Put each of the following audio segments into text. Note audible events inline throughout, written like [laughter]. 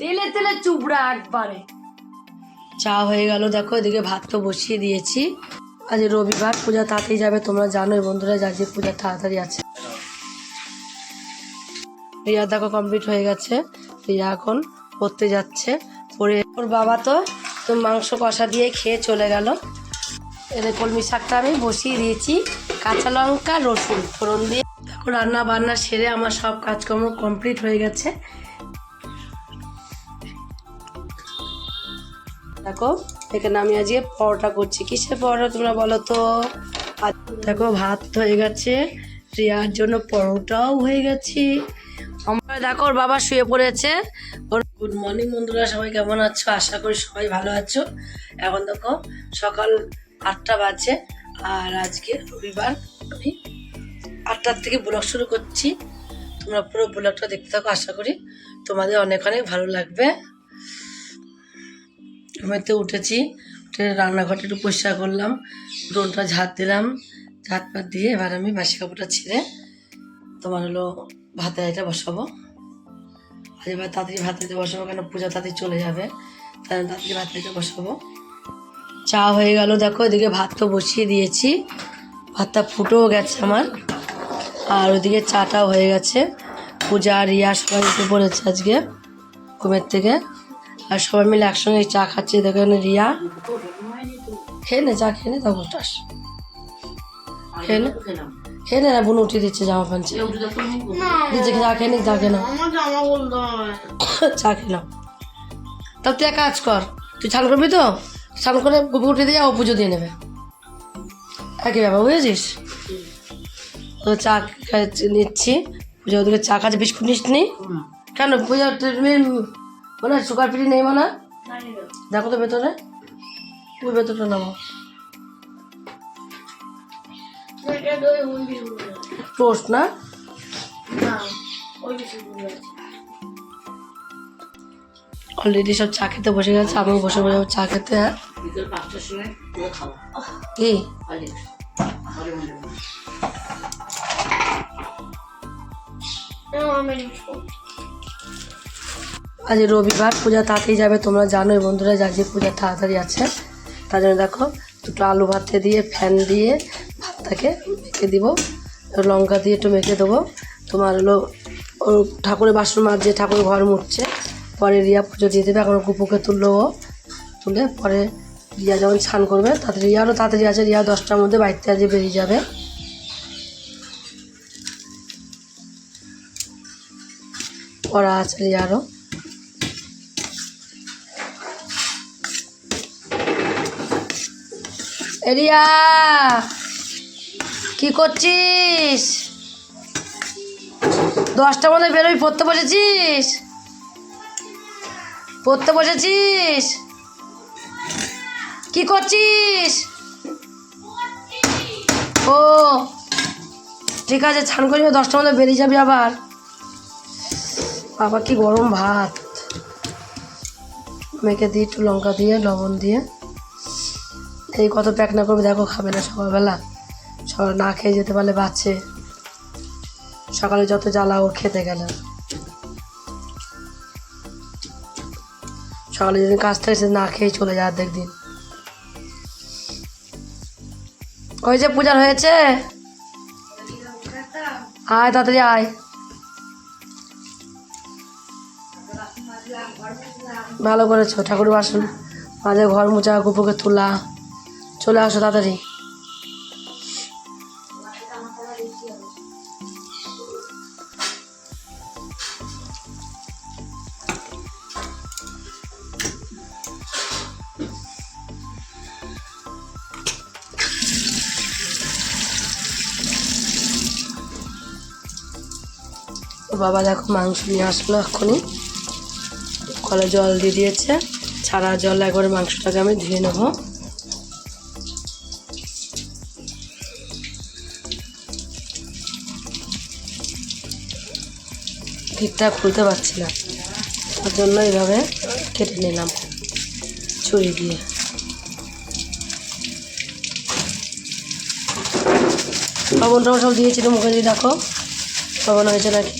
তেলে তেলে চুবড়া একবারে। চা হয়ে গেল, দেখো এদিকে ভাত তো বসিয়ে দিয়েছি। আজ রবিবার, পূজা তাড়াতাড়ি যাবে, তোমরা জানোই বন্ধুরা যা যে পূজা তাড়াতাড়ি আছে। রিয়া দেখো কমপ্লিট হয়ে গেছে। রিয়া এখন পড়তে যাচ্ছে পরে ওর বাবা তো তো মাংস কষা দিয়ে খেয়ে চলে গেল। এদের কলমি শাকটা আমি বসিয়ে দিয়েছি, কাঁচা লঙ্কা, রসুন ফোড়ন দিয়ে। রান্না বান্না সেরে আমার সব কাজকর্ম কমপ্লিট হয়ে গেছে। দেখো, এখানে আমি আজকে পরোটা করছি। কিসের পরোটা তোমরা বলো তো? দেখো, ভাত হয়ে গেছে। রিয়ার জন্য পরোটাও হয়ে গেছে। আমার দেখো, ওর বাবা শুয়ে পড়েছে। ওর গুড মর্নিং বন্ধুরা, সবাই কেমন আছো? আশা করি সবাই ভালো আছো। এখন দেখো, সকাল আটটা বাজে। আর আজকে রবিবার, আমি আটটার থেকে ব্লগ শুরু করছি। তোমরা পুরো ব্লগটা দেখতে থাকো, আশা করি তোমাদের অনেক অনেক ভালো লাগবে। ঘুমেতে উঠেছি, উঠে রান্নাঘরটা একটু পরিষ্কার করলাম উঠোনটা ঝাঁট দিলাম, ঝাঁট পাত দিয়ে এবার আমি বাসি কাপড়টা ছেড়ে তোমার হলো ভাতে এটা বসাবো। আর এবার তাড়াতাড়ি ভাত দিতে বসাবো কেন পূজা তাড়াতাড়ি চলে যাবে তাই আমি তাড়াতাড়ি ভাত দিতে বসাবো। চা হয়ে গেল, দেখো এদিকে ভাত তো বসিয়ে দিয়েছি, ভাতটা ফুটেও গেছে আমার, আর ওদিকে চাটাও হয়ে গেছে, পূজা রিয়া সবাই উঠে পড়েছে আজকে, ঘুমের থেকে। আর সবাই মিলে একসঙ্গে চা খাচ্ছি। দেখো এখানে রিয়া। খেয়ে নে চা খেয়ে নে তখন উঠাস খেয়ে নে। খেয়ে নে না বোন উঠিয়ে দিচ্ছে জামা পাঞ্চে দিচ্ছে চা খেয়ে নি [coughs] চা খেয়ে নাও। চা খেয়ে নাও। তাহলে তুই এক কাজ কর তুই চান করবি তো? চান করে গুপি উঠে দিয়ে ও পুজো দিয়ে নেবে। একই ব্যাপার বুঝেছিস? তো চা নিচ্ছি। পুজো ওদিকে চা খাচ্ছে বিস্কুট নিস নি। কেন? পূজা তুমি মানে সুগার ফ্রি নেই মানে দেখো তো ভেতরে। ওই ভেতরটা নামো টোস্ট না? না অলরেডি সব চা খেতে বসে গেছে আমিও বসে বসে চা খেতে হ্যাঁ। কি? আমি আজ রবিবার, পূজা তাড়াতাড়ি যাবে, তোমরা জানোই বন্ধুরা যা যে পূজা তাড়াতাড়ি আছে। তার জন্য দেখো, দুটো আলু ভাতে দিয়ে, ফ্যান দিয়ে ভাতটাকে মেখে দিব, লঙ্কা দিয়ে একটু মেখে দেবো। তোমার হলো ঠাকুরের বাসন মাজছে ঠাকুরের ঘর মুছছে, পরে রিয়া পুজো দিয়ে দেবে, এখন কুপুকে তুললো ও। তুলে পরে রিয়া যখন স্নান করবে, তাড়াতাড়ি রিয়ারও তাড়াতাড়ি আছে, রিয়া দশটার মধ্যে বাড়িতে আজকে বেরিয়ে যাবে। পড়া আছে রিয়ারও। এরিয়া, কি করছিস? দশটা মধ্যে বেরোবি, পড়তে বসেছিস? পড়তে বসেছিস? কি করছিস? ও, ঠিক আছে ছান করি দশটা মধ্যে বেরিয়ে যাবি আবার। বাবা, কি গরম ভাত। মেখে দিই একটু লঙ্কা দিয়ে, লবণ দিয়ে। এই কত প্যাক না করবে, দেখো খাবে না সকালবেলা। সকাল না খেয়ে যেতে পারলে বাচ্চে সকালে যত জ্বালা, ও খেতে গেল। সকালে যেদিন কাজ থাকে, সেদিন না খেয়ে চলে যায় অর্ধেক দিন। যে পূজার হয়েছে। আয় তাড়াতাড়ি আয়। ভালো করেছ ঠাকুর বাসন মাঝে ঘর মোছা, গুপুকে তোলা। চলে আসো তাড়াতাড়ি। বাবা দেখো মাংস নিয়ে আসলো এক্ষুনি। কলে জল দিয়ে দিয়েছে। ছাড়া জল একবারে মাংসটাকে আমি ধুয়ে নেব। ঠিকঠাক খুলতে পারছি না। তার জন্য এইভাবে কেটে নিলাম ছুরি দিয়ে। লবণ টবণ সব দিয়েছি তো, মুখে দিয়ে দেখো। লবণ হয়েছে নাকি?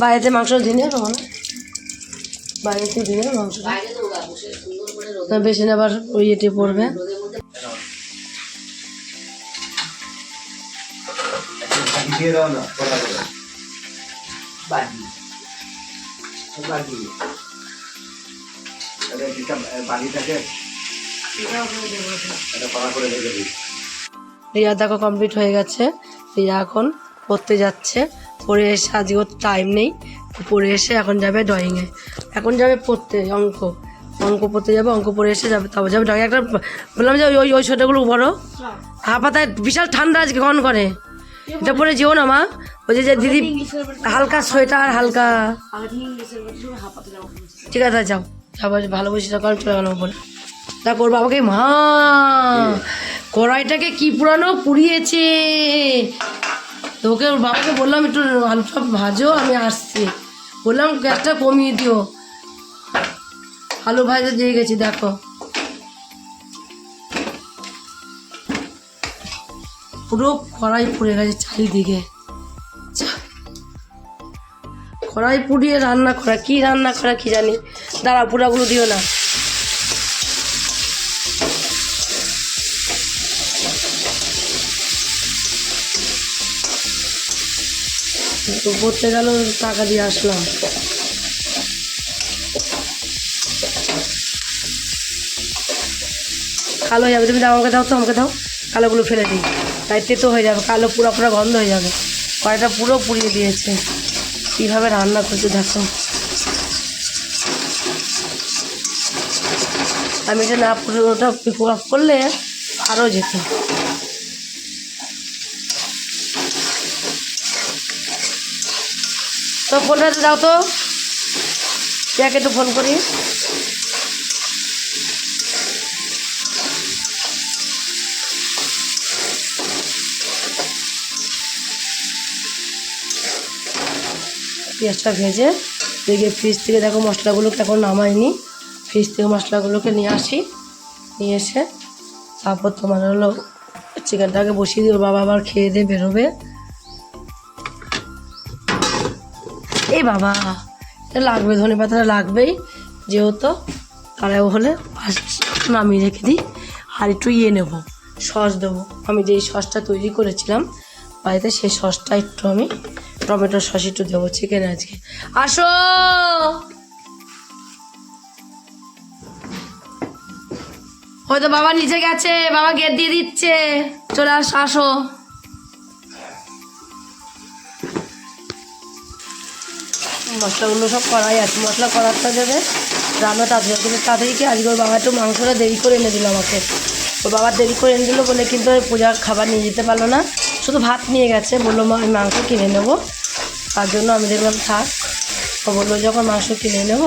বাইরেতে মাংস দিনে দেবো বাইরেতে দিনে মাংস। বেশি না, আবার ওই এটে পড়বে। দিয়ে দাও না বাড়ি বাকি তাহলে যেটা বাড়িটাকে এটা পাড়া করে রেখে দিই। রিয়া দেখো কমপ্লিট হয়ে গেছে। রিয়া এখন পড়তে যাচ্ছে। পড়ে এসে আজকে ওর টাইম নেই। পড়ে এসে এখন যাবে ড্রয়িংয়ে এখন যাবে পড়তে অঙ্ক। অঙ্ক পড়তে যাবে অঙ্ক পড়ে এসে যাবে তারপর যাবে ড্রয়িং একটা বললাম যে ওই ওই সোয়েটারগুলো বড় হাফাতায় বিশাল ঠান্ডা আজকে কন করে? এটা পরে যেও না মা। ওই যে দিদি হালকা সোয়েটার হালকা। ঠিক আছে যাও। যাব ভালো বুঝি কারণ চলে গেল বলে দেখ ওর বাবাকে মা। কড়াইটাকে কি পুরানো? পুড়িয়েছে। তো ওকে ওর বাবাকে বললাম একটু আলুটা ভাজো আমি আসছি। বললাম গ্যাসটা কমিয়ে দিও। আলু ভাজা দিয়ে গেছি দেখো। পুরো কড়াই পুড়ে গেছে চারিদিকে। কড়াই পুড়িয়ে রান্না করা, কি রান্না করা কি জানি? দাঁড়া পুরাগুলো দিও না। পড়তে গেল, টাকা দিয়ে আসলাম। কালো যাবে। তুমি দাও, আমাকে দাও তো, আমাকে দাও। কালোগুলো ফেলে দিই। তাই তেতো হয়ে যাবে, কালো পুরো পুরো গন্ধ হয়ে যাবে। কড়াইটা পুরো পুড়িয়ে দিয়েছে। কীভাবে রান্না করছে দেখো। আমি এটা না পুরো ওটা পিক আপ করলে আরও যেত। তো ফোনটা দাও তো। ইয়াকে একটু ফোন করি? পেঁয়াজটা ভেজে দেখে ফ্রিজ থেকে দেখো মশলাগুলোকে এখন নামাইনি। ফ্রিজ থেকে মশলাগুলোকে নিয়ে আসি। নিয়ে এসে তারপর তোমার হলো চিকেনটাকে বসিয়ে ওর বাবা আবার খেয়ে দিয়ে বেরোবে। এই বাবা, এটা লাগবে, ধনে পাতাটা লাগবেই, যেহেতু কারাও হলে নামিয়ে রেখে দিই, আর একটু ইয়ে নেব, সস দেবো। আমি যেই সসটা তৈরি করেছিলাম, বাড়িতে সেই সসটা একটু আমি টমেটো সস একটু দেবো চিকেন আজকে। আসো! হয়তো বাবা নিচে গেছে, বাবা গেট দিয়ে দিচ্ছে। চলে আস, আসো। মশলাগুলো সব করাই আছে, মশলা করারটা দেবে রান্না তাড়াতাড়ি তাড়াতাড়ি কি আজকে বাবা একটু মাংসটা দেরি করে এনে দিল আমাকে। ওর বাবা দেরি করে এনে দিলো বলে কিন্তু পূজার খাবার নিয়ে যেতে পারল না। শুধু ভাত নিয়ে গেছে, বলল, মা, আমি মাংস কিনে নেব। তার জন্য আমি দেখলাম, থাক। ও বলল, যখন মাংস কিনে নেব।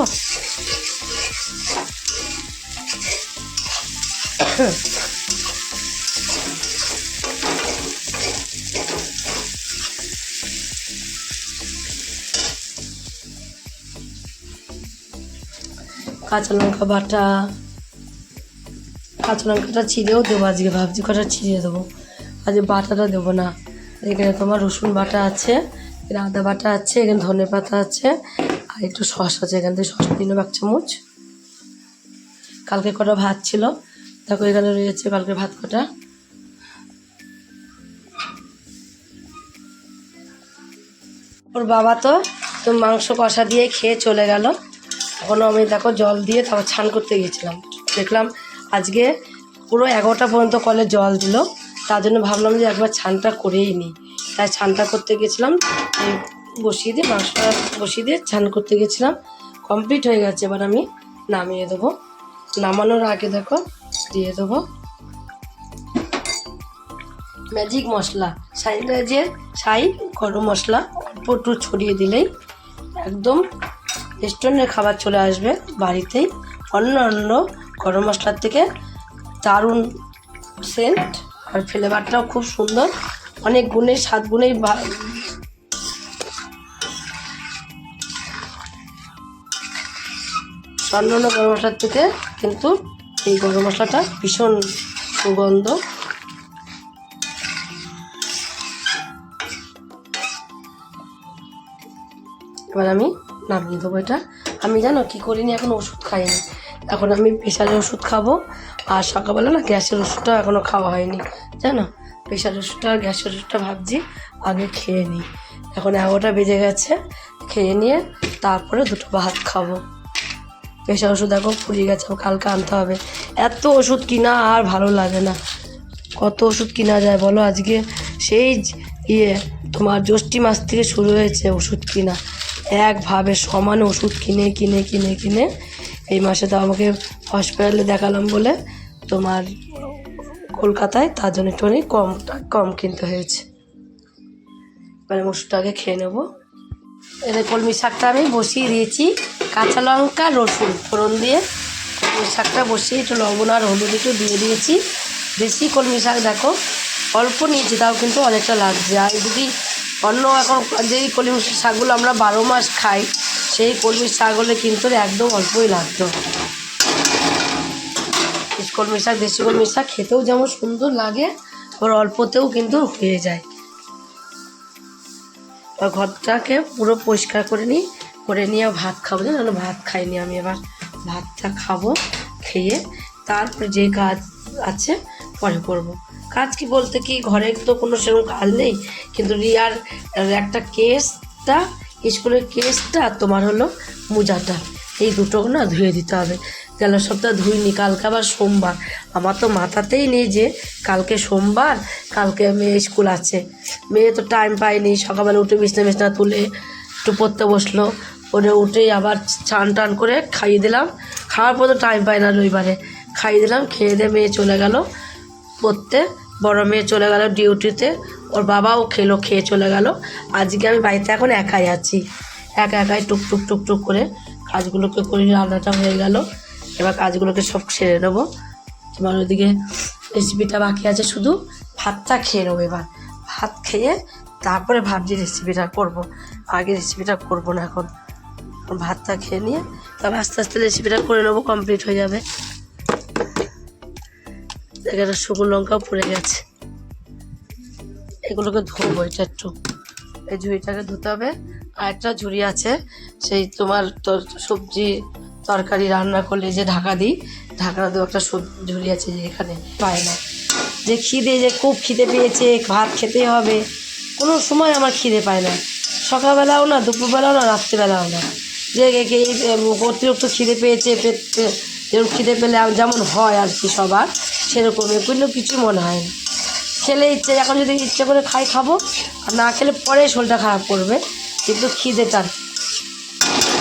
কাঁচা লঙ্কা বাটা কাঁচা লঙ্কাটা ছিঁড়েও দেবো আজকে, ভাবছি কটা ছিঁড়ে দেবো। আজকে বাটাটা দেবো না। এখানে তোমার রসুন বাটা আছে, এখানে আদা বাটা আছে, এখানে ধনে পাতা আছে, আর একটু সস আছে এখান থেকে, সস দিন এক চামচ। কালকে কটা ভাত ছিল? দেখো এখানে রয়েছে কালকে ভাত কটা। ওর বাবা তো তো মাংস কষা দিয়ে খেয়ে চলে গেল। তখন আমি দেখো জল দিয়ে তারপর ছান করতে গিয়েছিলাম দেখলাম আজকে পুরো এগারোটা পর্যন্ত কলে জল দিল। তার জন্য ভাবলাম যে একবার ছানটা করেই নিই। তাই ছানটা করতে গেছিলাম বসিয়ে দিয়ে মাংসটা বসিয়ে দিয়ে ছান করতে গেছিলাম। কমপ্লিট হয়ে গেছে, এবার আমি নামিয়ে দেবো। নামানোর আগে দেখো, দিয়ে দেবো। ম্যাজিক মশলা, সাইরাজের সাই গরম মশলা, অল্প একটু ছড়িয়ে দিলেই একদম রেস্টুরেন্টের খাবার চলে আসবে বাড়িতেই। অন্য অন্য গরম মশলার থেকে দারুণ সেন্ট আর ফ্লেভারটাও খুব সুন্দর। অনেক গুণে, সাত গুণেই বা- অন্য অন্য গরম মশলার থেকে কিন্তু এই গরম মশলাটা ভীষণ সুগন্ধ। এবার আমি নামিয়ে দেবো এটা। আমি জানো কি করিনি, এখন ওষুধ খাইনি। এখন আমি প্রেশারের ওষুধ খাব। আর সকালবেলা না গ্যাসের ওষুধটা এখনও খাওয়া হয়নি। জানো? প্রেশারের ওষুধটা আর গ্যাসের ওষুধটা ভাবছি আগে খেয়ে নিই। এখন এগারোটা বেজে গেছে, খেয়ে নিয়ে তারপরে দুটো ভাত খাব। প্রেশার ওষুধ এখন ফুরিয়ে গেছে কালকে আনতে হবে। এত ওষুধ কিনা আর ভালো লাগে না। কত ওষুধ কিনা যায় বলো? আজকে সেই ইয়ে তোমার জ্যৈষ্ঠী মাস থেকে শুরু হয়েছে ওষুধ কিনা। একভাবে সমান ওষুধ কিনে কিনে কিনে কিনে এই মাসে তো আমাকে হসপিটালে দেখালাম বলে তোমার কলকাতায় তার জন্য একটুখানি কম কম কিনতে হয়েছে। মানে ওষুধটা আগে খেয়ে নেব। এদের কলমি শাকটা আমি বসিয়ে দিয়েছি, কাঁচা লঙ্কা, রসুন ফোড়ন দিয়ে। কলমি শাকটা বসিয়ে একটু লবণ আর হলুদ একটু দিয়ে দিয়েছি। বেশি কলমি শাক দেখো, অল্প নিয়েছি, তাও কিন্তু অনেকটা লাগছে। আর যদি অন্য এখন যেই কলমি শাকগুলো আমরা বারো মাস খাই সেই কলমি শাক হলে কিন্তু একদম অল্পই লাগতো। এই কলমি শাক, দেশি কলমি শাক খেতেও যেমন সুন্দর লাগে, ওর অল্পতেও কিন্তু হয়ে যায়। আর ঘরটাকে পুরো পরিষ্কার করে নিই, করে নিয়ে ভাত খাব, জানো? ভাত খাইনি আমি এবার। ভাতটা খাব, খেয়ে তারপরে যে কাজ আছে পরে করব। কাজ কি বলতে কি, ঘরে তো কোনো সেরকম কাজ নেই, কিন্তু রিয়ার একটা কেসটা স্কুলের কেসটা আর তোমার হলো মোজাটা। এই দুটো না ধুয়ে দিতে হবে। গেল সপ্তাহ ধুইনি, কালকে আবার সোমবার। আমার তো মাথাতেই নেই যে কালকে সোমবার, কালকে মেয়ে স্কুল আছে। মেয়ে তো টাইম পায়নি, সকালবেলা উঠে বিছনা বিছনা তুলে একটু পড়তে বসল। পরে উঠেই আবার চান টান করে খাইয়ে দিলাম। খাওয়ার পর তো টাইম পায় না রবিবারে। খাইয়ে দিলাম, খেয়ে দিয়ে মেয়ে চলে গেল পড়তে। বড় মেয়ে চলে গেল ডিউটিতে ওর বাবাও খেলো, খেয়ে চলে গেল। আজকে আমি বাড়িতে এখন একাই আছি। একা একাই টুক টুক টুক টুক করে কাজগুলোকে করে রান্নাটা হয়ে গেল। এবার কাজগুলোকে সব সেরে নেব। এবার ওইদিকে রেসিপিটা বাকি আছে শুধু ভাতটা খেয়ে নেব এবার। ভাত খেয়ে তারপরে ভাবছি রেসিপিটা করব। আগে রেসিপিটা করব না এখন। ভাতটা খেয়ে নিয়ে তবে আস্তে আস্তে রেসিপিটা করে নেব কমপ্লিট হয়ে যাবে। এখানে শুকনো লঙ্কাও পড়ে গেছে। এগুলোকে ধোবো, এটা একটু। এই ঝুড়িটাকে ধুতে হবে। আর একটা ঝুড়ি আছে, সেই তোমার তোর সবজি তরকারি রান্না করলে যে ঢাকা দিই ঢাকা দেওয়া একটা সবজি ঝুড়ি আছে যে এখানে পায় না। যে খিদে, যে খুব খিদে পেয়েছে, ভাত খেতে হবে। কোনো সময় আমার খিদে পায় না। সকালবেলাও না, দুপুরবেলাও না, রাত্রিবেলাও না। যে অতিরিক্ত খিদে পেয়েছে পেট যেরকম খিদে পেলে যেমন হয় আর কি সবার, সেরকম এগুলো কিছু মনে হয় না। খেলে ইচ্ছে, এখন যদি ইচ্ছে করে খাই, খাব। আর না খেলে পরে শরীরটা খারাপ করবে। কিন্তু খিদেটা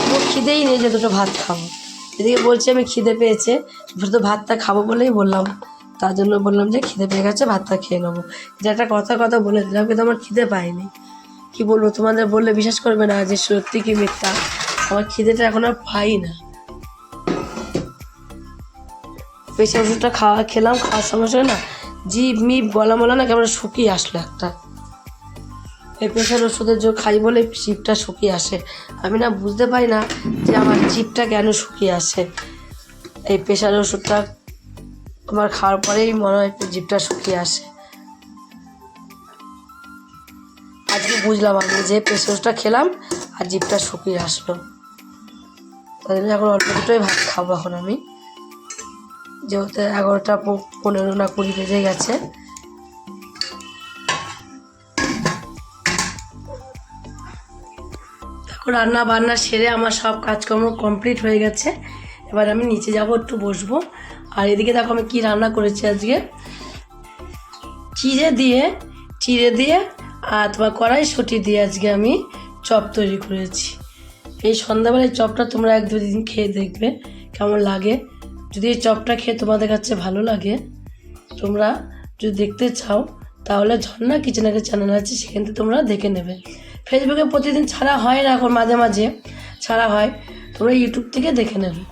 কোনো খিদেই নেই যে দুটো ভাত খাব। এদিকে বলছি, আমি খিদে পেয়েছে। শুধু ভাতটা খাব বলেই বললাম। তার জন্য বললাম যে, খিদে পেয়ে গেছে, ভাতটা খেয়ে নেব। যে একটা কথা কথা বলে দিলাম, কিন্তু আমার খিদে পাইনি কি বলব, তোমাদের বললে বিশ্বাস করবে না যে সত্যি কি মিথ্যা। আমার খিদেটা এখন আর পাই না। প্রেশার ওষুধটা খাওয়া, খেলাম, খাওয়ার সঙ্গে সঙ্গে না জিভ মিপ গলা মলা না কেমন শুকিয়ে আসলো একটা। এই প্রেশার ওষুধের জন্য খাই বলে জিভটা শুকিয়ে আসে। আমি না বুঝতে পারি না যে আমার জিভটা কেন শুকিয়ে আসে। এই প্রেশার ওষুধটা আমার খাওয়ার পরেই মনে হয় একটু জিভটা শুকিয়ে আসে। আজকে বুঝলাম আমি যে প্রেশার ওষুধটা খেলাম আর জিভটা শুকিয়ে আসলো। তাই জন্য এখন অল্প দুটোই ভাত খাব এখন আমি। যেহেতু এগারোটা পনেরো না কুড়ি বেজে গেছে। রান্না বান্না সেরে আমার সব কাজকর্ম কমপ্লিট হয়ে গেছে। এবার আমি নিচে যাব, একটু বসবো। আর এদিকে দেখো আমি কি রান্না করেছি আজকে। চিড়ে দিয়ে চিড়ে দিয়ে আর তোমার কড়াইশুঁটি দিয়ে আজকে আমি চপ তৈরি করেছি। এই সন্ধ্যাবেলায় চপটা তোমরা এক দুদিন খেয়ে দেখবে, কেমন লাগে। যদি এই চপটা খেয়ে তোমাদের কাছে ভালো লাগে, তোমরা যদি দেখতে চাও, তাহলে ঝর্ণা কিচেনাকে চ্যানেল আছে, সেখান থেকে তোমরা দেখে নেবে। ফেসবুকে প্রতিদিন ছাড়া হয় না এখন মাঝে মাঝে, ছাড়া হয়। তোমরা ইউটিউব থেকে দেখে নেবে।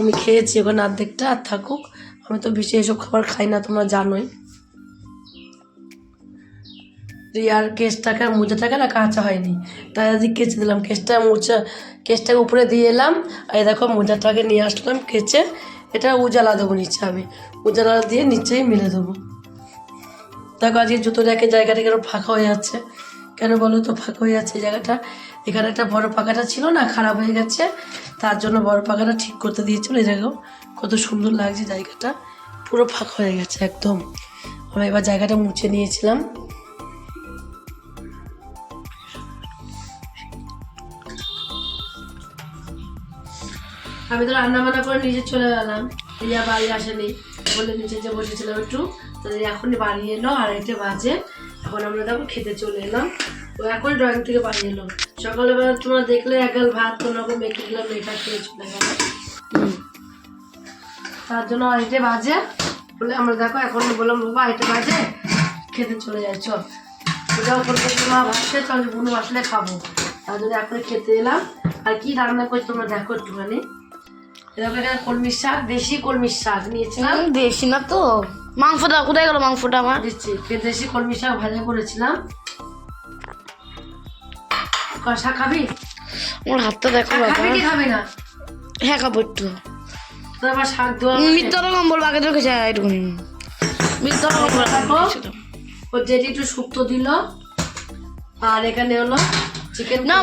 আমি খেয়েছি ওখানে অর্ধেকটা আর থাকুক, আমি তো বেশি এসব খাবার খাই না, তোমরা জানোই। রিয়ার কেসটাকে আর মোজাটাকে না কাঁচা হয়নি? তাই আজকে কেচে দিলাম। কেসটা মোচা, কেসটাকে উপরে দিয়ে এলাম। আর এই দেখো মোজাটাকে নিয়ে আসলাম কেচে। এটা উজালা দেবো নিচে আমি। উজালা দিয়ে নিচেই মিলে দেবো। দেখো আজকে জুতো রেখে জায়গাটা কেন ফাঁকা হয়ে যাচ্ছে কেন বলো তো ফাঁকা হয়ে যাচ্ছে জায়গাটা? এখানে একটা বড় পাখাটা ছিল না, খারাপ হয়ে গেছে। তার জন্য বড় পাখাটা ঠিক করতে দিয়েছিল। এই জায়গাও কত সুন্দর লাগছে জায়গাটা। পুরো ফাঁকা হয়ে গেছে একদম। আমরা এবার জায়গাটা মুছে নিয়েছিলাম। আমি তো রান্না বান্না করে নিজে চলে গেলাম। রিয়া বাড়ি আসেনি। বলে নিচে যে বসেছিলাম একটু। তো এখনই বাড়ি এলো আড়াইটে বাজে। এখন আমরা দেখো খেতে চলে এলাম। ও এখন ড্রয়িং থেকে বাড়ি এলো। সকালবেলা তোমরা দেখলে একগাল ভাত কোনো রকম মেখে দিলাম এটা খেয়ে চলে গেল। তার জন্য আড়াইটে বাজে। বলে আমরা দেখো এখন বললাম বাবা আড়াইটে বাজে। খেতে চলে যাই চ ওটাও করতে মা ভাবছে চল বুনু আসলে খাব। তার জন্য এখন খেতে এলাম। আর কি রান্না করছি তোমরা দেখো একটুখানি। এরকম এখানে কলমির শাক দেশি কলমির শাক নিয়েছিলাম। বেশি না তো। মাংসটা কোথায় গেল মাংসটা আমার? দিচ্ছি দেশি কলমি শাক ভাজা করেছিলাম। কষা খাবি? আমার হাতটা দেখো খাবি কি খাবি না? হ্যাঁ খাব একটু। তোর আবার শাক দেওয়া মিথ্যাটা কম্বল আগে রেখেছে একটুখানি মিথ্যাটা কম্বল দেখো ও যেটি একটু শুক্তো দিল। আর এখানে হলো না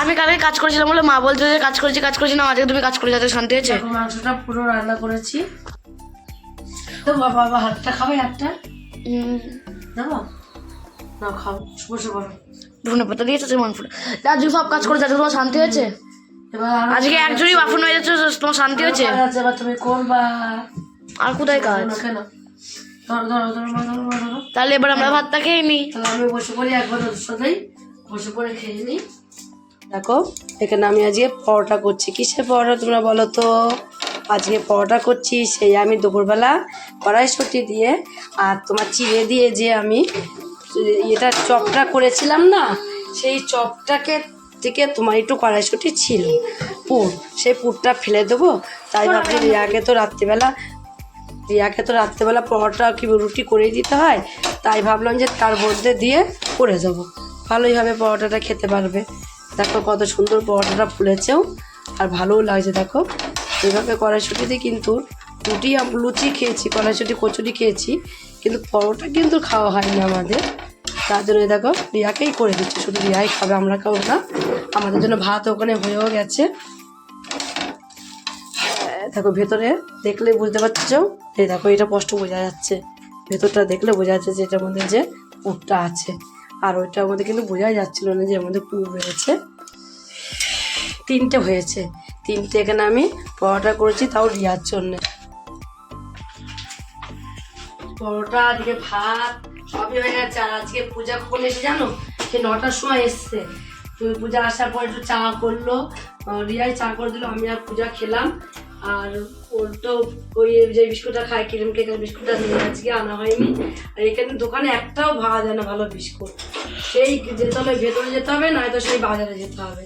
আমি কালকে কাজ করেছিলাম বলে মা বলছে যে কাজ করেছি কাজ করেছি না আজকে তুমি কাজ করে যাতে শান্তি হয়েছে? মাংসটা পুরো রান্না করেছি। তো বাবা বাবা হাতটা খাবে হাতটা? দেবো না খাও। বসে পড়ো ধনে পাতা দিয়েছে মাংসটা আজকে সব কাজ করে যাতে তোমার শান্তি হয়েছে? আজকে একজনই বাফন হয়ে যাচ্ছে তোমার শান্তি হয়েছে? এবার তুমি করবা। আর কোথায় কাজ? কেন তাহলে এবার আমরা ভাতটা খেয়ে নিই তাহলে আমি বসে পড়ি একবার ওদের সাথেই। বসে পড়ে খেয়ে নিই দেখো এখানে আমি আজকে পরোটা করছি। কিসের পরোটা তোমরা বলো তো? আজকে পরোটা করছি সেই আমি দুপুরবেলা কড়াইশুটি দিয়ে আর তোমার চিড়ে দিয়ে যে আমি এটা চপটা করেছিলাম না সেই চপটাকে থেকে তোমার একটু কড়াইশুটি ছিল। পুর সেই পুরটা ফেলে দেবো। তাই ভাবছি রিয়াকে তো রাত্রিবেলা রিয়াকে তো রাত্রিবেলা পরোটা কি রুটি করেই দিতে হয়। তাই ভাবলাম যে তার মধ্যে দিয়ে করে দেবো। ভালোই হবে পরোটাটা খেতে পারবে। দেখো কত সুন্দর পরোটাটা ফুলেছেও, আর ভালোও লাগছে দেখো। এইভাবে কড়াইশুটিতে কিন্তু রুটি লুচি খেয়েছি, কড়াইশুটি কচুরি খেয়েছি, কিন্তু পরোটা কিন্তু খাওয়া হয় না আমাদের। তার জন্য দেখো রিয়াকেই করে দিচ্ছি, শুধু রিয়াই খাবে, আমরা খাব না। আমাদের জন্য ভাত ওখানে হয়েও গেছে। দেখো ভেতরে দেখলে বুঝতে পারছ? এই দেখো, এটা স্পষ্ট বোঝা যাচ্ছে। ভেতরটা দেখলে বোঝা যাচ্ছে যে এটার মধ্যে যে পুরটা আছে। আর ওইটার মধ্যে কিন্তু বোঝাই যাচ্ছিল না যে এর মধ্যে পুর তিনটে হয়েছে। তিনটে এখানে আমি পরোটা করেছি, তাও রিয়ার জন্যে। পরোটা, আজকে ভাত, সবই হয়ে গেছে। আর আজকে পূজা কখন এসে জানো? সে নটার সময় এসছে। পূজা আসার পর একটু চা করল। রিয়াই চা করে দিল, আমি আর পূজা খেলাম। আর ওর তো ওই যে বিস্কুটটা খায়, কিরম কেকের বিস্কুটটা নিয়ে আজকে আনা হয়নি। আর এখানে দোকানে একটাও ভাড়া যায় না ভালো বিস্কুট। সেই যেতে হবে, ভেতরে যেতে হবে, নয়তো সেই বাজারে যেতে হবে।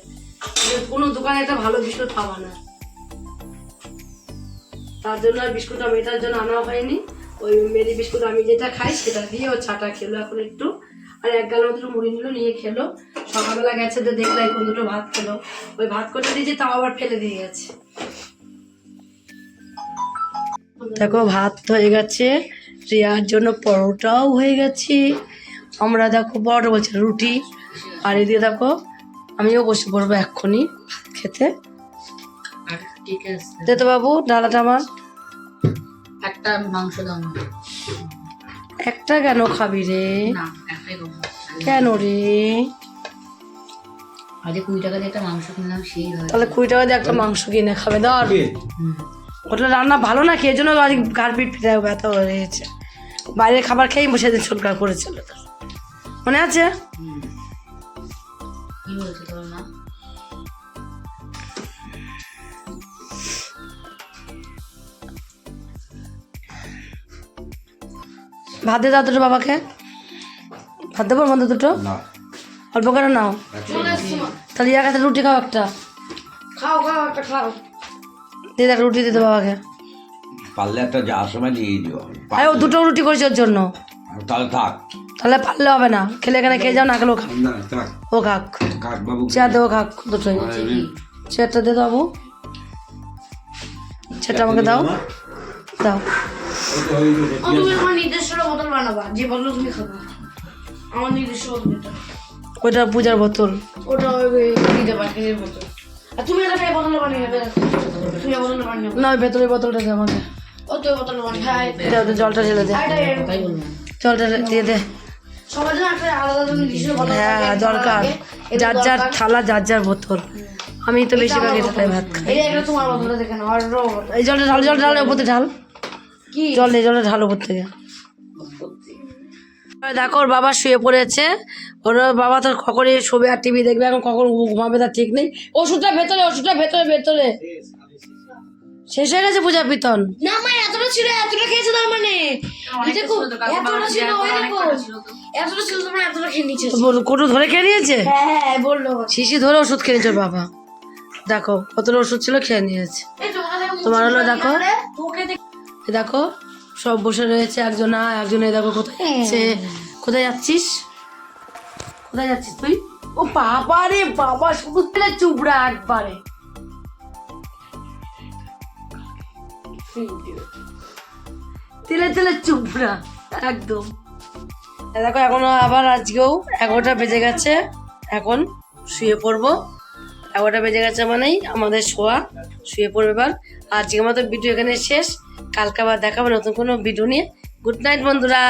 কোনো দোকানে একটা ভালো বিস্কুট পাবা না। তার জন্য আর বিস্কুট আমি এটার জন্য আনা হয়নি। ওই মেরি বিস্কুট আমি যেটা খাই, সেটা দিয়ে ও চাটা খেলো এখন একটু। আর এক গাল মতো মুড়ি নিল, নিয়ে খেলো। সকালবেলা গেছে তো দেখলে এখন দুটো ভাত খেলো। ওই ভাত করে দিয়েছে, তাও আবার ফেলে দিয়ে গেছে। দেখো ভাত হয়ে গেছে। রিয়ার জন্য পরোটাও হয়ে গেছে। আমরা দেখো বড় বলছি রুটি। আর এদিকে দেখো আমিও বসে পড়ব এক্ষুনি খেতে। দে তো বাবু ডালাটা আমার। একটা মাংস দাও একটা কেন খাবি রে? না একটাই খাব কেন রে? আজকে কুড়ি টাকা দিয়ে একটা মাংস কিনলাম সেই তাহলে কুড়ি টাকা দিয়ে একটা মাংস কিনে খাবে ধর ওটা রান্না ভালো না খেয়ে জন্য আজ গার পিট পিঠে ব্যথা হয়ে গেছে বাইরের খাবার খেয়েই বসে দিন সরকার করেছিল মনে আছে? ভাত দিয়ে দাও দুটো বাবাকে। ভাত দেবো মধ্যে দুটো? অল্প করে নাও। তাহলে ইয়ার কাছে রুটি খাও একটা। খাও খাও একটা খাও। দিয়ে দেখ রুটি দিতে বাবাকে। পারলে একটা যাওয়ার সময় দিয়ে দিও। আরে ও দুটো রুটি করেছে ওর জন্য। তাহলে থাক। তাহলে পারলে হবে না। খেলে এখানে খেয়ে যাও না খেলে ও খাক। ও খাক। কাক বাবু। চেয়ার দেবো খাক। দুটোই চেয়ারটা দিয়ে দাও বাবু। চেয়ারটা আমাকে দাও। দাও। ওইটা পূজার বোতল। ওটা দিতে পাঁচ বোতল। তুমি এটা এই বোতলে বানিয়ে নেবে তুমি বোতলে বানিয়ে না ওই ভেতরের বোতলটা দে আমাকে। ও তো বোতলে বানিয়ে হ্যাঁ এটা- এটা ওটা জলটা ঢেলে দে। জলটা দিয়ে দে। সবার জন্য একটা আলাদা আলাদা নিজস্ব বোতল হ্যাঁ থাকে, দরকার। যার যার। থালা যার যার বোতল। আমি তো বেশিরভাগ এটাতে ভাত খাই। এই এটা তোমার বোতলটা দেখে নাও। আর। এই জলটা ঢাল জল ঢাল ওপর থেকে ঢাল। কি? জল নেই জলটা ঢাল ওপর থেকে। দেখো ওর বাবা শুয়ে পড়েছে। ওর বাবা তোর খকরে শোবে আর টিভি দেখবে এখন কখন ঘুমাবে তার ঠিক নেই। ওষুধটা ভেতরে ওষুধটা ভেতরে ভেতরে। শেষ হয়ে গেছে পূজা পিতন না মা এতটা ছিল এতটা খেয়েছে তার মানে। এই দেখো এতটা ছিল ওই দেখো। এতটা ছিল তোমার এতটা খেয়ে নিচ্ছে কোটো ধরে খেয়ে নিয়েছে? হ্যাঁ হ্যাঁ বলল। শিশি ধরে ওষুধ খেয়ে নিয়েছে বাবা। দেখো কতটা ওষুধ ছিল খেয়ে নিয়েছে। তোমার হলো দেখো। তোকে দেখ এ দেখো সব বসে রয়েছে একজনা একজনে দেখো কোথায় যাচ্ছে কোথায় যাচ্ছিস? কোথায় যাচ্ছিস তুই? ও বাবা রে বাবা শুধু তেলে চুবড়া একবারে। তেলে তেলে চুবড়া একদম। দেখো এখন আবার আজকেও এগারোটা বেজে গেছে। এখন শুয়ে পড়ব। এগারোটা বেজে গেছে মানেই আমাদের শোয়া, শুয়ে পড়বে এবার। আজকে মতো ভিডিও এখানে শেষ। কালকে আবার দেখাবো নতুন কোনো ভিডিও নিয়ে। গুড নাইট বন্ধুরা।